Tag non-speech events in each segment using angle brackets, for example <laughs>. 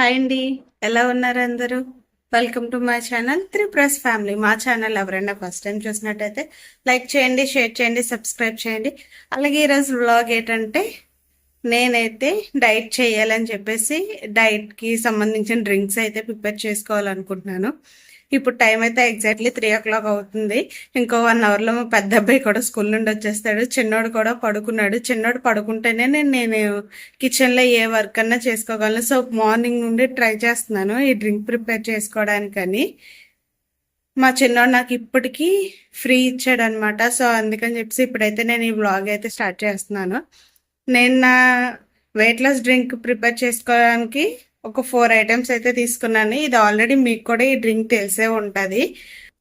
Hi అండి. ఎలా ఉన్నారు అందరూ? వెల్కమ్ టు మై ఛానల్ త్రిప్రెస్ ఫ్యామిలీ మా ఛానల్ ఎవరైనా ఫస్ట్ టైం చూసినట్టయితే లైక్ చేయండి షేర్ చేయండి సబ్స్క్రైబ్ చేయండి. అలాగే ఈరోజు వ్లాగ్ ఏంటంటే నేనైతే డైట్ చేయాలని చెప్పేసి డైట్కి సంబంధించిన డ్రింక్స్ అయితే ప్రిపేర్ చేసుకోవాలనుకుంటున్నాను. ఇప్పుడు టైం అయితే ఎగ్జాక్ట్లీ త్రీ ఓ క్లాక్ అవుతుంది. ఇంకో వన్ అవర్లో మా పెద్ద అబ్బాయి కూడా స్కూల్ నుండి వచ్చేస్తాడు. చిన్నోడు కూడా పడుకున్నాడు. చిన్నోడు పడుకుంటేనే నేను నేను కిచెన్లో ఏ వర్క్ అన్నా చేసుకోగలను. సో మార్నింగ్ నుండి ట్రై చేస్తున్నాను ఈ డ్రింక్ ప్రిపేర్ చేసుకోవడానికని. మా చిన్నోడు నాకు ఇప్పటికీ ఫ్రీ ఇచ్చాడు అనమాట సో అందుకని చెప్పేసి ఇప్పుడైతే నేను ఈ వ్లాగ్ అయితే స్టార్ట్ చేస్తున్నాను. నేను నా వెయిట్ లాస్ డ్రింక్ ప్రిపేర్ చేసుకోవడానికి ఒక ఫోర్ ఐటమ్స్ అయితే తీసుకున్నాను. ఇది ఆల్రెడీ మీకు కూడా ఈ డ్రింక్ తెలిసే ఉంటుంది.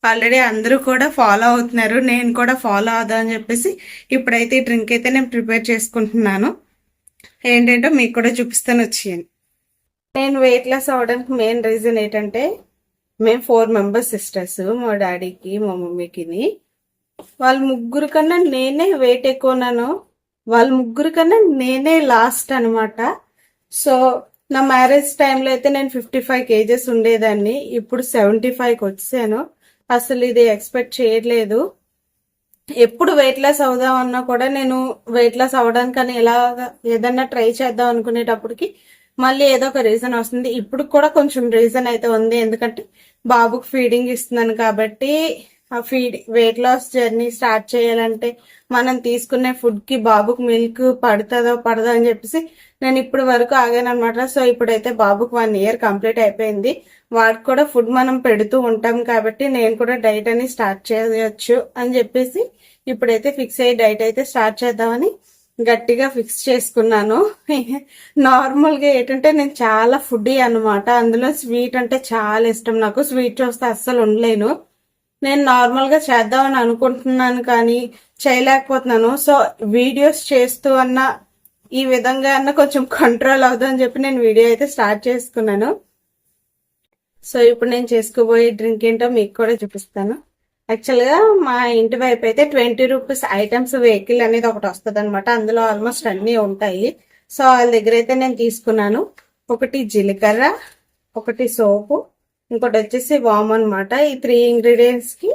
ఆల్రెడీ అందరూ కూడా ఫాలో అవుతున్నారు. నేను కూడా ఫాలో అవుదాం అని చెప్పేసి ఇప్పుడైతే ఈ డ్రింక్ అయితే నేను ప్రిపేర్ చేసుకుంటున్నాను. ఏంటంటే మీకు కూడా చూపిస్తాను వచ్చేయండి. నేను వెయిట్ లాస్ అవడానికి మెయిన్ రీజన్ ఏంటంటే మేము ఫోర్ మెంబర్స్ సిస్టర్స్ మా డాడీకి మా మమ్మీకిని వాళ్ళ ముగ్గురు కన్నా నేనే వెయిట్ ఎక్కువన్నాను వాళ్ళ ముగ్గురు కన్నా నేనే లాస్ట్ అనమాట సో నా మ్యారేజ్ టైంలో అయితే నేను ఫిఫ్టీ ఫైవ్ కేజెస్ ఉండేదాన్ని. ఇప్పుడు సెవెంటీ ఫైవ్కి వచ్చాను. అసలు ఇది ఎక్స్పెక్ట్ చేయట్లేదు. ఎప్పుడు వెయిట్ లాస్ అవుదామన్నా కూడా నేను వెయిట్ లాస్ అవడానికని ఎలా ఏదన్నా ట్రై చేద్దాం అనుకునేటప్పటికి మళ్ళీ ఏదో ఒక రీజన్ వస్తుంది. ఇప్పుడు కూడా కొంచెం రీజన్ అయితే ఉంది. ఎందుకంటే బాబుకు ఫీడింగ్ ఇస్తున్నాను కాబట్టి ఆ feed weight loss journey start చేయాలంటే మనం తీసుకునే ఫుడ్కి బాబుకి మిల్క్ పడుతుందో పడదో అని చెప్పేసి నేను ఇప్పుడు వరకు ఆగాను అనమాట సో ఇప్పుడైతే బాబుకి వన్ ఇయర్ కంప్లీట్ అయిపోయింది. వాడికి కూడా ఫుడ్ మనం పెడుతూ ఉంటాం కాబట్టి నేను కూడా డైట్ అని స్టార్ట్ చేయొచ్చు అని చెప్పేసి ఇప్పుడైతే ఫిక్స్ అయ్యి డైట్ అయితే స్టార్ట్ చేద్దామని గట్టిగా ఫిక్స్ చేసుకున్నాను. <laughs> నార్మల్గా ఏంటంటే నేను చాలా ఫుడ్ అనమాట అందులో స్వీట్ అంటే చాలా ఇష్టం నాకు. స్వీట్ వస్తే అస్సలు ఉండలేను. నేను నార్మల్గా చేద్దామని అనుకుంటున్నాను కానీ చేయలేకపోతున్నాను. సో వీడియోస్ చేస్తూ అన్న ఈ విధంగా అన్న కొంచెం కంట్రోల్ అవుతుందని చెప్పి నేను వీడియో అయితే స్టార్ట్ చేసుకున్నాను. సో ఇప్పుడు నేను చేసుకోబోయే డ్రింక్ ఏంటో మీకు కూడా చూపిస్తాను. యాక్చువల్గా మా ఇంటి వైపు అయితే ట్వంటీ రూపీస్ ఐటమ్స్ వెహికల్ అనేది ఒకటి వస్తుంది అనమాట అందులో ఆల్మోస్ట్ అన్నీ ఉంటాయి. సో వాళ్ళ దగ్గర అయితే నేను తీసుకున్నాను. ఒకటి జీలకర్ర ఒకటి సోపు ఇంకోటి వచ్చేసి వామ్ అనమాట ఈ త్రీ ఇంగ్రీడియంట్స్కి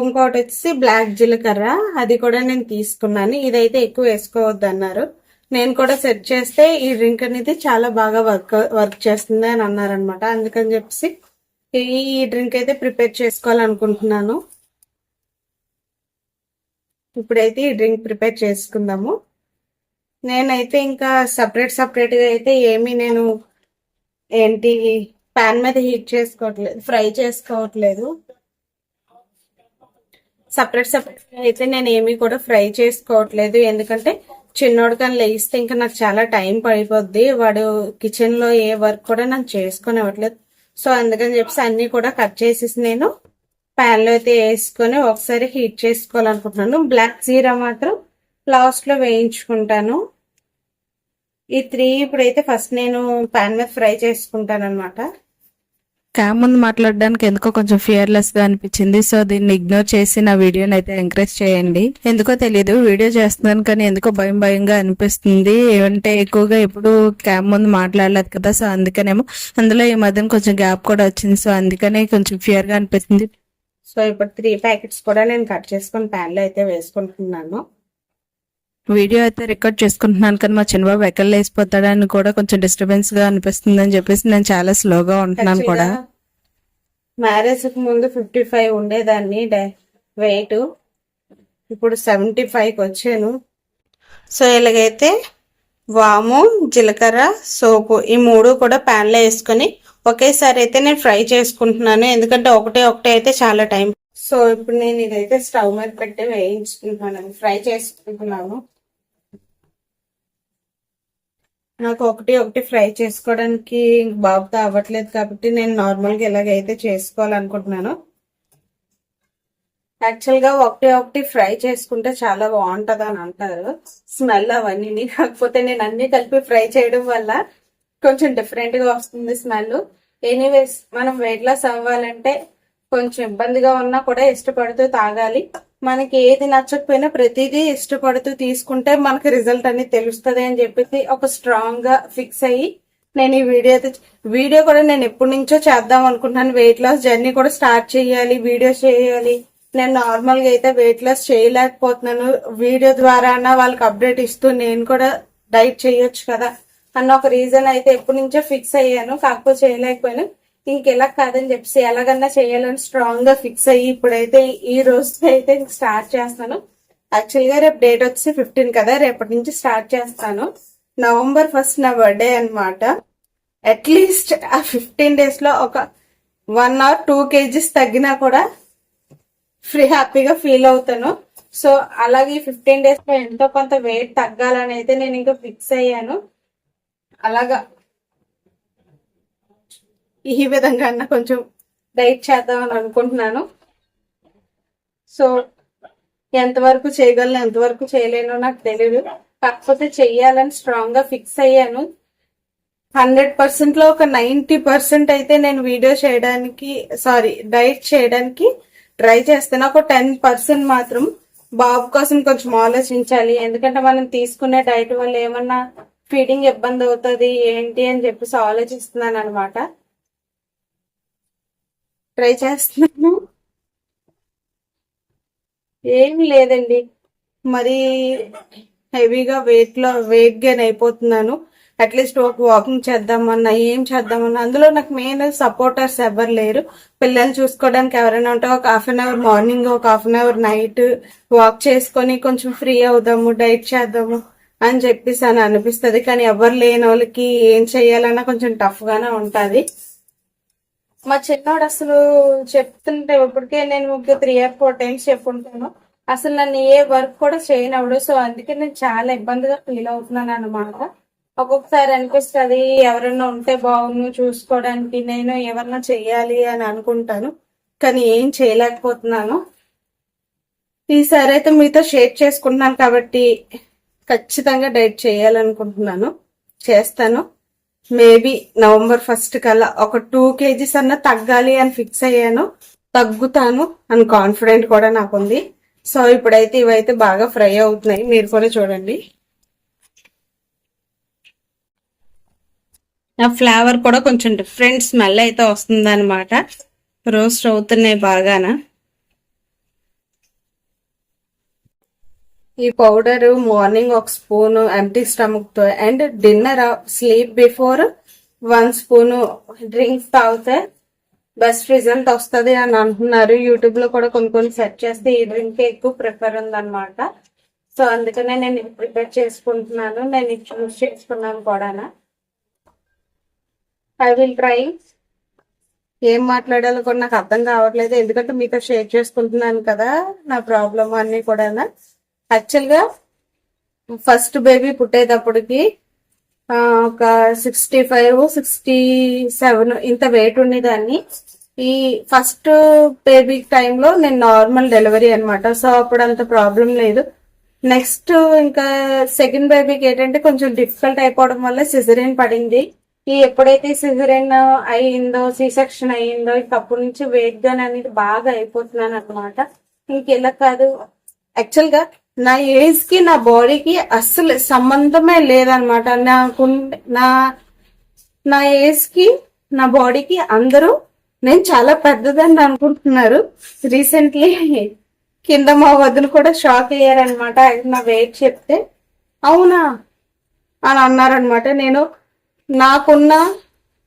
ఇంకోటి వచ్చేసి బ్లాక్ జీలకర్ర. అది కూడా నేను తీసుకున్నాను. ఇదైతే ఎక్కువ వేసుకోవద్దు అన్నారు నేను కూడా సెట్ చేస్తే ఈ డ్రింక్ అనేది చాలా బాగా వర్క్ వర్క్ చేస్తుంది అని అన్నారనమాట అందుకని చెప్పేసి ఈ డ్రింక్ అయితే ప్రిపేర్ చేసుకోవాలనుకుంటున్నాను. ఇప్పుడైతే ఈ డ్రింక్ ప్రిపేర్ చేసుకుందాము. నేనైతే ఇంకా సపరేట్ సపరేట్గా అయితే ఏమీ నేను ఏంటి ప్యాన్ మీద హీట్ చేసుకోవట్లేదు ఫ్రై చేసుకోవట్లేదు. సపరేట్ సపరేట్ అయితే నేను ఏమీ కూడా ఫ్రై చేసుకోవట్లేదు. ఎందుకంటే చిన్నోడు కానీ లేస్తే ఇంకా నాకు చాలా టైం పడిపోద్ది. వాడు కిచెన్లో ఏ వర్క్ కూడా నాకు చేసుకొని ఇవ్వట్లేదు సో అందుకని చెప్పేసి అన్ని కూడా కట్ చేసేసి నేను ప్యాన్లో అయితే వేసుకొని ఒకసారి హీట్ చేసుకోవాలనుకుంటున్నాను. బ్లాక్ జీరా మాత్రం లాస్ట్లో వేయించుకుంటాను. ఈ త్రీ ఇప్పుడైతే ఫస్ట్ నేను ప్యాన్ మీద ఫ్రై చేసుకుంటాను అనమాట క్యామ్ ముందు మాట్లాడడానికి ఎందుకో కొంచెం ఫియర్లెస్గా అనిపించింది. సో దీన్ని ఇగ్నోర్ చేసి నా వీడియోని అయితే ఎంకరేజ్ చేయండి. ఎందుకో తెలియదు వీడియో చేస్తున్నాను కానీ ఎందుకో భయం భయంగా అనిపిస్తుంది. ఏమంటే ఎక్కువగా ఎప్పుడు క్యామ్ ముందు మాట్లాడలేదు కదా సో అందుకనేమో అందులో ఈ మధ్యన కొంచెం గ్యాప్ కూడా వచ్చింది. సో అందుకనే కొంచెం ఫియర్గా అనిపిస్తుంది. సో ఇప్పుడు త్రీ ప్యాకెట్స్ కూడా నేను కట్ చేసుకొని ప్యాన్లో అయితే వేసుకుంటున్నాను. వీడియో అయితే రికార్డ్ చేసుకుంటున్నాను కానీ మా చిన్నబాబు ఎక్కడ లేసిపోతాడని కూడా కొంచెం డిస్టర్బెన్స్గా అనిపిస్తుంది అని చెప్పేసి నేను చాలా స్లోగా ఉంటున్నాను కూడా. మ్యారేజ్కి ముందు ఫిఫ్టీ ఫైవ్ ఉండేదాన్ని వెయిట్ ఇప్పుడు సెవెంటీ ఫైవ్కి వచ్చాను. సో ఇలాగైతే వాము జీలకర్ర సోపు ఈ మూడు కూడా pan లో వేసుకొని ఒకేసారి అయితే నేను ఫ్రై చేసుకుంటున్నాను. ఎందుకంటే ఒకటే ఒకటే అయితే చాలా టైం సో ఇప్పుడు నేను ఇదైతే స్టవ్ మీద పెట్టి వేయించుకుంటున్నాను ఫ్రై చేసుకుంటున్నాను. నాకు ఒకటి ఒకటి ఫ్రై చేసుకోవడానికి బాబుతో అవ్వట్లేదు కాబట్టి నేను నార్మల్గా ఇలాగైతే చేసుకోవాలనుకుంటున్నాను. యాక్చువల్గా ఒకటి ఒకటి ఫ్రై చేసుకుంటే చాలా బాగుంటుంది అని అంటారు. స్మెల్ అవన్నీ కాకపోతే నేను అన్ని కలిపి ఫ్రై చేయడం వల్ల కొంచెం డిఫరెంట్గా వస్తుంది స్మెల్. ఎనీవేస్ మనం వెయిట్ లాస్ అవ్వాలంటే కొంచెం ఇబ్బందిగా ఉన్నా కూడా ఇష్టపడుతూ తాగాలి. మనకి ఏది నచ్చకపోయినా ప్రతిదీ ఇష్టపడుతూ తీసుకుంటే మనకి రిజల్ట్ అనేది తెలుస్తుంది అని చెప్పేసి ఒక స్ట్రాంగ్గా ఫిక్స్ అయ్యి నేను ఈ వీడియో వీడియో కూడా నేను ఎప్పటి నుంచో చేద్దాం అనుకుంటున్నాను. వెయిట్ లాస్ జర్నీ కూడా స్టార్ట్ చేయాలి వీడియో చేయాలి. నేను నార్మల్గా అయితే వెయిట్ లాస్ చేయలేకపోతున్నాను. వీడియో ద్వారా వాళ్ళకి అప్డేట్ ఇస్తూ నేను కూడా డైట్ చేయొచ్చు కదా. అన్న ఒక రీజన్ అయితే ఎప్పటి నుంచో ఫిక్స్ అయ్యాను. కాకపోతే చేయలేకపోయినా. ఇంకెలా కాదని చెప్పేసి ఎలాగన్నా చేయాలని స్ట్రాంగ్గా ఫిక్స్ అయ్యి ఇప్పుడైతే ఈ రోజు అయితే స్టార్ట్ చేస్తాను. యాక్చువల్గా రేపు డేట్ వచ్చి ఫిఫ్టీన్ కదా రేపటి నుంచి స్టార్ట్ చేస్తాను. నవంబర్ ఫస్ట్ నా బర్త్డే అన్నమాట. అట్లీస్ట్ ఆ ఫిఫ్టీన్ డేస్లో ఒక వన్ ఆర్ టూ కేజీస్ తగ్గినా కూడా ఫ్రీ హ్యాపీగా ఫీల్ అవుతాను. సో అలాగే ఫిఫ్టీన్ డేస్లో ఎంతో కొంత వెయిట్ తగ్గాలని అయితే నేను ఇంకా ఫిక్స్ అయ్యాను. అలాగా ఈ విధంగా అన్న కొంచెం డైట్ చేద్దామని అనుకుంటున్నాను. సో ఎంతవరకు చేయగలను ఎంతవరకు చేయలేనో నాకు తెలియదు కాకపోతే చెయ్యాలని స్ట్రాంగ్గా ఫిక్స్ అయ్యాను. హండ్రెడ్ పర్సెంట్లో ఒక నైన్టీ పర్సెంట్ అయితే నేను వీడియో చేయడానికి సారీ డైట్ చేయడానికి ట్రై చేస్తాను. ఒక టెన్ పర్సెంట్ మాత్రం బాబు కోసం కొంచెం ఆలోచించాలి. ఎందుకంటే మనం తీసుకునే డైట్ వల్ల ఏమన్నా ఫీడింగ్ ఇబ్బంది అవుతుంది ఏంటి అని చెప్పేసి ఆలోచిస్తున్నాను అనమాట ట్రై చేస్తున్నాను. ఏమి లేదండి. మరి హెవీగా వెయిట్లో వెయిట్ గెయిన్ అయిపోతున్నాను. అట్లీస్ట్ ఒక వాకింగ్ చేద్దామన్నా ఏం చేద్దామన్నా. అందులో నాకు మెయిన్ సపోర్టర్స్ ఎవరు లేరు. పిల్లల్ని చూసుకోవడానికి ఎవరైనా ఉంటే ఒక హాఫ్ అన్ అవర్ మార్నింగ్ ఒక half an hour night walk చేసుకొని కొంచెం ఫ్రీ అవుదాము డైట్ చేద్దాము అని చెప్పేసి అని అనిపిస్తుంది. కానీ ఎవరు లేని వాళ్ళకి ఏం చెయ్యాలన్నా కొంచెం టఫ్ గానే మా చిన్నోడు అసలు చెప్తుంటే ఇప్పటికే నేను ఒక త్రీ ఆర్ ఫోర్ టైమ్స్ చెప్పుంటాను. అసలు నన్ను ఏ వర్క్ కూడా చేయనవడు సో అందుకే నేను చాలా ఇబ్బందిగా ఫీల్ అవుతున్నాను అనమాట ఒక్కొక్కసారి అనిపిస్తుంది ఎవరైనా ఉంటే బాగుండు చూసుకోవడానికి నేను ఎవరన్నా చెయ్యాలి అని అనుకుంటాను కానీ ఏం చేయలేకపోతున్నాను. ఈసారి అయితే మీతో షేర్ చేసుకుంటున్నాను కాబట్టి ఖచ్చితంగా డైట్ చేయాలనుకుంటున్నాను. చేస్తాను. మేబీ నవంబర్ ఫస్ట్ కల్లా ఒక టూ కేజీస్ అన్న తగ్గాలి అని ఫిక్స్ అయ్యాను. తగ్గుతాను అని కాన్ఫిడెంట్ కూడా నాకుంది. సో ఇప్పుడైతే ఇవైతే బాగా ఫ్రై అవుతున్నాయి. మీరు కూడా చూడండి. ఆ ఫ్లేవర్ కూడా కొంచెం డిఫరెంట్ స్మెల్ అయితే వస్తుంది అనమాట రోస్ట్ అవుతున్నాయి బాగానా. ఈ పౌడర్ మార్నింగ్ ఒక spoon empty స్టమక్తో and dinner sleep before one spoon drinks తాగితే బెస్ట్ రిజల్ట్ వస్తుంది అని అంటున్నారు. యూట్యూబ్లో కూడా కొన్ని కొన్ని సెర్చ్ చేస్తే ఈ డ్రింక్ ఎక్కువ ప్రిఫర్ ఉందన్నమాట. సో అందుకనే నేను ప్రిపేర్ చేసుకుంటున్నాను. నేను ఇది చూస్ చేసుకున్నాను కూడా. I will try. ఏం మాట్లాడాలో కూడా నాకు అర్థం కావట్లేదు. ఎందుకంటే మీతో షేర్ చేసుకుంటున్నాను కదా నా ప్రాబ్లమ్ అన్ని కూడా యాక్చువల్గా ఫస్ట్ బేబీ పుట్టేటప్పటికి ఒక సిక్స్టీ ఫైవ్ సిక్స్టీ సెవెన్ ఇంత వెయిట్ ఉండేదాన్ని. ఈ ఫస్ట్ బేబీ టైంలో నేను నార్మల్ డెలివరీ అన్నమాట. సో అప్పుడు అంత ప్రాబ్లం లేదు. నెక్స్ట్ ఇంకా సెకండ్ బేబీకి ఏంటంటే కొంచెం డిఫికల్ట్ అయిపోవడం వల్ల సిజరిన్ పడింది. ఈ ఎప్పుడైతే సిజరిన్ అయ్యిందో సి సెక్షన్ అయ్యిందో ఇంక అప్పటి నుంచి వెయిట్ గాన్ అనేది బాగా అయిపోతున్నాను అనమాట ఇంకెలా కాదు. యాక్చువల్గా నా ఏజ్కి నా బాడీకి అస్సలు సంబంధమే లేదనమాట నాకు నా నా ఏజ్కి నా బాడీకి అందరూ నేను చాలా పెద్దదని అనుకుంటున్నారు. రీసెంట్లీ కింద మా వదిన కూడా షాక్ అయ్యారనమాట నా వెయిట్ చెప్తే అవునా? అని అన్నారనమాట నేను నాకున్న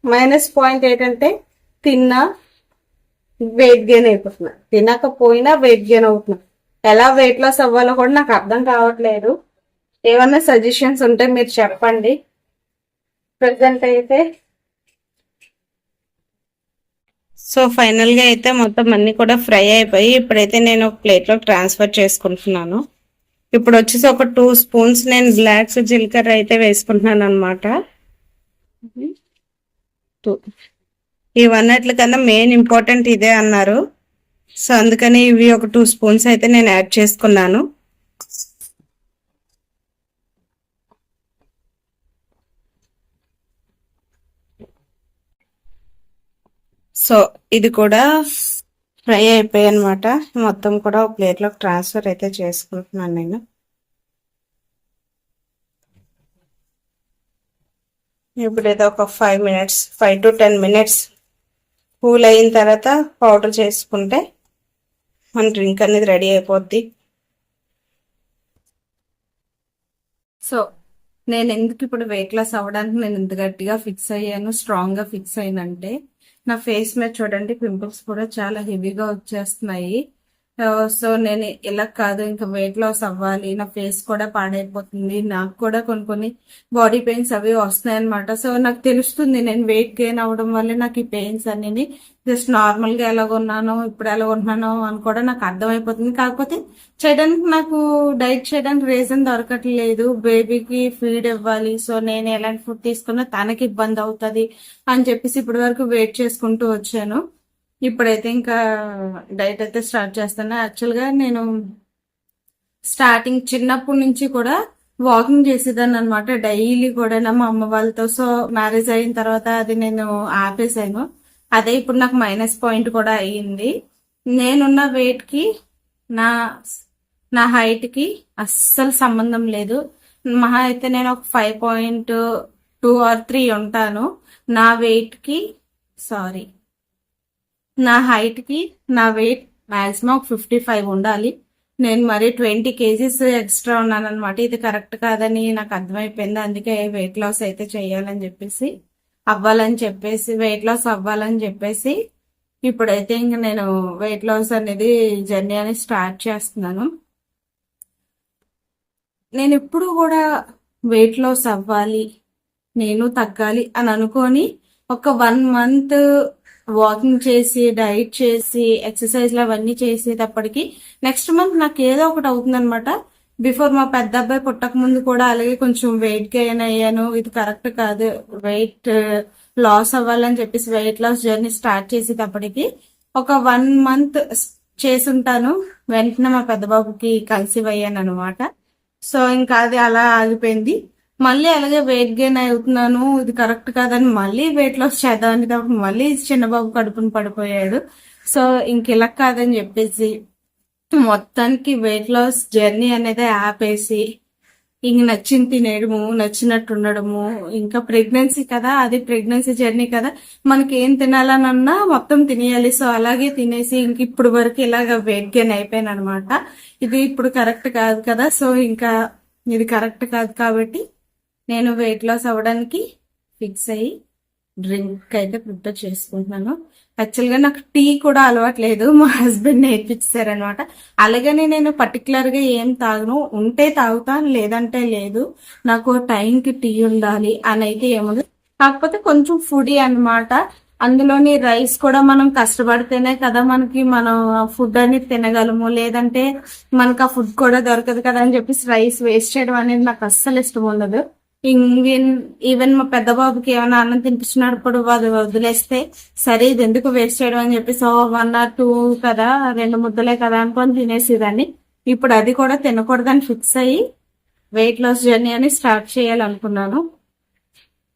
మైనస్ పాయింట్ ఏంటంటే తిన్నా వెయిట్ గెయిన్ అయిపోతున్నా. తినకపోయినా వెయిట్ గెయిన్ అవుతున్నా. ఎలా వెయిట్ లాస్ అవ్వాలో కూడా నాకు అర్థం కావట్లేదు. ఏమన్నా సజెషన్స్ ఉంటే మీరు చెప్పండి. ప్రజెంట్ అయితే. సో ఫైనల్గా అయితే మొత్తం అన్ని కూడా ఫ్రై అయిపోయి ఇప్పుడైతే నేను ఒక ప్లేట్లో ట్రాన్స్ఫర్ చేసుకుంటున్నాను. ఇప్పుడు వచ్చేసి ఒక టూ స్పూన్స్ నేను బ్లాక్స్ జీలకర్ర అయితే వేసుకుంటున్నాను అనమాట ఇవన్నట్ల కన్నా మెయిన్ ఇంపార్టెంట్ ఇదే అన్నారు. సో అందుకని ఇవి ఒక టూ స్పూన్స్ అయితే నేను యాడ్ చేసుకున్నాను. సో ఇది కూడా ఫ్రై అయిపోయాయి అనమాట మొత్తం కూడా ఒక ప్లేట్లోకి ట్రాన్స్ఫర్ అయితే చేసుకుంటున్నాను నేను. ఇప్పుడు ఏదో ఒక five minutes five to ten minutes cool అయిన తర్వాత పౌడర్ చేసుకుంటే మన డ్రింక్ అనేది రెడీ అయిపోద్ది. సో నేను ఎందుకు ఇప్పుడు వెయిట్ లాస్ అవ్వడానికి నేను ఎంత గట్టిగా ఫిక్స్ అయ్యాను స్ట్రాంగ్గా ఫిక్స్ అయ్యానంటే నా ఫేస్ మీద చూడండి పింపుల్స్ కూడా చాలా హెవీగా వచ్చేస్తున్నాయి. సో నేను ఇలా కాదు ఇంకా వెయిట్ లాస్ అవ్వాలి నా ఫేస్ కూడా పాడైపోతుంది నాకు కూడా కొన్ని కొన్ని బాడీ పెయిన్స్ అవి వస్తున్నాయి అనమాట సో నాకు తెలుస్తుంది నేను వెయిట్ గెయిన్ అవ్వడం వల్ల నాకు ఈ పెయిన్స్ అన్ని జస్ట్ నార్మల్గా ఎలా ఉన్నానో ఇప్పుడు ఎలా ఉన్నానో అని కూడా నాకు అర్థమైపోతుంది. కాకపోతే చేయడానికి నాకు డైట్ చేయడానికి రీజన్ దొరకట్లేదు. బేబీకి ఫీడ్ ఇవ్వాలి సో నేను ఎలాంటి ఫుడ్ తీసుకున్నా తనకి ఇబ్బంది అవుతుంది అని చెప్పేసి ఇప్పటి వరకు వెయిట్ చేసుకుంటూ వచ్చాను. ఇప్పుడైతే ఇంకా డైట్ అయితే స్టార్ట్ చేస్తాను. యాక్చువల్గా నేను స్టార్టింగ్ చిన్నప్పటి నుంచి కూడా వాకింగ్ చేసేదాన్ని అనమాట డైలీ కూడా నా మా అమ్మ వాళ్ళతో సో మ్యారేజ్ అయిన తర్వాత అది నేను ఆపేసాను. అదే ఇప్పుడు నాకు మైనస్ పాయింట్ కూడా అయ్యింది. నేనున్న వెయిట్కి నా నా హైట్కి అస్సలు సంబంధం లేదు. మహా అయితే నేను ఒక five point two or three ఉంటాను. నా వెయిట్కి సారీ నా హైట్కి నా వెయిట్ మ్యాక్సిమం ఒక ఫిఫ్టీ ఫైవ్ ఉండాలి. నేను మరి ట్వంటీ కేజీస్ ఎక్స్ట్రా ఉన్నాను అనమాట ఇది కరెక్ట్ కాదని నాకు అర్థమైపోయింది. అందుకే వెయిట్ లాస్ అయితే చేయాలని చెప్పేసి అవ్వాలని చెప్పేసి వెయిట్ లాస్ అవ్వాలని చెప్పేసి ఇప్పుడైతే ఇంక నేను వెయిట్ లాస్ అనేది జర్నీ అనేది స్టార్ట్ చేస్తున్నాను. నేను ఎప్పుడు కూడా వెయిట్ లాస్ అవ్వాలి నేను తగ్గాలి అని అనుకొని ఒక వన్ మంత్ వాకింగ్ చేసి డైట్ చేసి ఎక్సర్సైజ్లు అవన్నీ చేసేటప్పటికి నెక్స్ట్ మంత్ నాకు ఏదో ఒకటి అవుతుందనమాట బిఫోర్ మా పెద్ద అబ్బాయి పుట్టక ముందు కూడా అలాగే కొంచెం వెయిట్ గెయిన్ అయ్యాను. ఇది కరెక్ట్ కాదు. వెయిట్ లాస్ అవ్వాలని చెప్పేసి వెయిట్ లాస్ జర్నీ స్టార్ట్ చేసేటప్పటికి ఒక వన్ మంత్ చేసుంటాను. వెంటనే మా పెద్ద బాబుకి కన్సీవ్ అయ్యాను అనమాట సో ఇంకా అది అలా ఆగిపోయింది. మళ్ళీ అలాగే వెయిట్ గెయిన్ అవుతున్నాను ఇది కరెక్ట్ కాదని మళ్ళీ వెయిట్ లాస్ చేద్దామని కాబట్టి మళ్ళీ చిన్నబాబు కడుపును పడిపోయాడు. సో ఇంక ఇలా కాదని చెప్పేసి మొత్తానికి వెయిట్ లాస్ జర్నీ అనేది ఆపేసి ఇంక నచ్చింది తినేయడము నచ్చినట్టు ఉండడము ఇంకా ప్రెగ్నెన్సీ కదా అది ప్రెగ్నెన్సీ జర్నీ కదా. మనకి ఏం తినాలనన్నా మొత్తం తినేయాలి. సో అలాగే తినేసి ఇంక ఇప్పుడు వరకు ఇలాగ వెయిట్ గెయిన్ అయిపోయాను అనమాట ఇది ఇప్పుడు కరెక్ట్ కాదు కదా. సో ఇంకా ఇది కరెక్ట్ కాదు కాబట్టి నేను వెయిట్ లాస్ అవ్వడానికి ఫిక్స్ అయ్యి డ్రింక్ అయితే ప్రిపేర్ చేసుకుంటున్నాను. యాక్చువల్గా నాకు టీ కూడా అలవాట్లేదు. మా హస్బెండ్ నేర్పించారనమాట అలాగనే నేను పర్టికులర్గా ఏం తాగను. ఉంటే తాగుతాను లేదంటే లేదు. నాకు టైంకి టీ ఉండాలి అని అయితే ఏముంది. కాకపోతే కొంచెం ఫుడీ అన్నమాట. అందులోని రైస్ కూడా మనం కష్టపడితేనే కదా మనకి మనం ఫుడ్ అనేది తినగలము. లేదంటే మనకు ఆ ఫుడ్ కూడా దొరకదు కదా అని చెప్పేసి రైస్ వేస్ట్ చేయడం అనేది నాకు అస్సలు ఇష్టం ఉండదు. ఈవెన్ ఈవెన్ మా పెద్ద బాబుకి ఏమైనా అన్నం తినిపించినప్పుడు అది వదిలేస్తే సరే ఇది ఎందుకు వేస్ట్ చేయడం? అని చెప్పేసి వన్ ఆర్ టూ కదా రెండు ముద్దలే కదా అనుకొని తినేసేదాన్ని. ఇప్పుడు అది కూడా తినకూడదని ఫిక్స్ అయ్యి వెయిట్ లాస్ జర్నీ అని స్టార్ట్ చేయాలనుకున్నాను.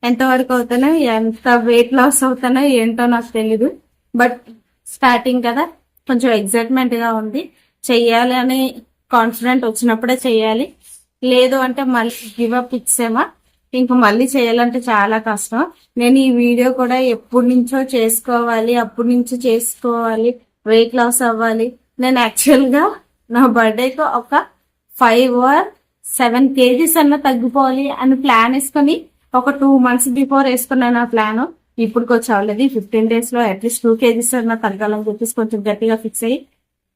ఎంతవరకు అవుతానో ఎంత వెయిట్ లాస్ అవుతానో ఏంటో నాకు తెలీదు. బట్ స్టార్టింగ్ కదా కొంచెం ఎగ్జైట్మెంట్గా ఉంది. చెయ్యాలి అని కాన్ఫిడెంట్ వచ్చినప్పుడే చెయ్యాలి. లేదు అంటే మళ్ళీ గివప్ ఇచ్చేమా? ఇంక మళ్ళీ చేయాలంటే చాలా కష్టం. నేను ఈ వీడియో కూడా ఎప్పటి నుంచో చేసుకోవాలి అప్పటి నుంచో చేసుకోవాలి వెయిట్ లాస్ అవ్వాలి. నేను యాక్చువల్గా నా బర్త్డేకి ఒక ఫైవ్ ఆర్ సెవెన్ కేజీస్ అన్న తగ్గిపోవాలి అని ప్లాన్ వేసుకొని ఒక టూ మంత్స్ బిఫోర్ వేసుకున్నాను ఆ ప్లాన్ ఇప్పుడు కొంచెం అవ్వలేదు. ఫిఫ్టీన్ డేస్లో అట్లీస్ట్ టూ కేజీస్ అన్న తగ్గాలని చెప్పేసి కొంచెం గట్టిగా ఫిక్స్ అయ్యి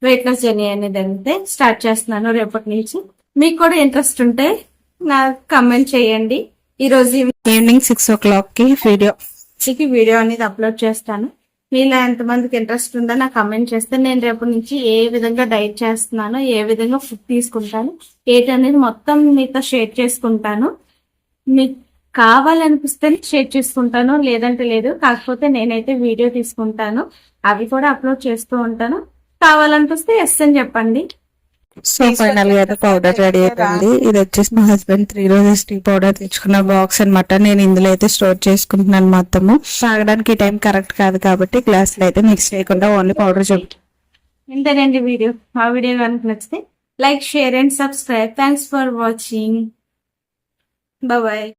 వెయిట్ లాస్ జర్నీ అనేది అయితే స్టార్ట్ చేస్తున్నాను రేపటి నుంచి. మీకు కూడా ఇంట్రెస్ట్ ఉంటే నాకు కమెంట్ చేయండి. ఈ రోజు ఈవినింగ్ సిక్స్ ఓ క్లాక్కి వీడియో మీకు వీడియో అనేది అప్లోడ్ చేస్తాను. మీలో ఎంతమందికి ఇంట్రెస్ట్ ఉందో నాకు కమెంట్ చేస్తే నేను రేపటి నుంచి ఏ విధంగా డైట్ చేస్తున్నాను ఏ విధంగా ఫుడ్ తీసుకుంటాను ఏంటి అనేది మొత్తం మీతో షేర్ చేసుకుంటాను. మీకు కావాలనిపిస్తే షేర్ చేసుకుంటాను లేదంటే లేదు కాకపోతే నేనైతే వీడియో తీసుకుంటాను. అవి కూడా అప్లోడ్ చేస్తూ ఉంటాను. కావాలనిపిస్తే ఎస్ అని చెప్పండి. సో ఫైనల్గా అయితే పౌడర్ రెడీ అయిపోయింది. ఇది వచ్చేసి మా husband three roses tea powder తెచ్చుకున్న బాక్స్ అన్నమాట. నేను ఇందులో అయితే స్టోర్ చేసుకుంటున్నాను మొత్తము. తాగడానికి టైం కరెక్ట్ కాదు కాబట్టి గ్లాస్లో అయితే మిక్స్ చేయకుండా ఓన్లీ పౌడర్ చూపు ఇంతేనండి వీడియో. మా వీడియో కనుక నచ్చితే like share and subscribe thanks for watching bye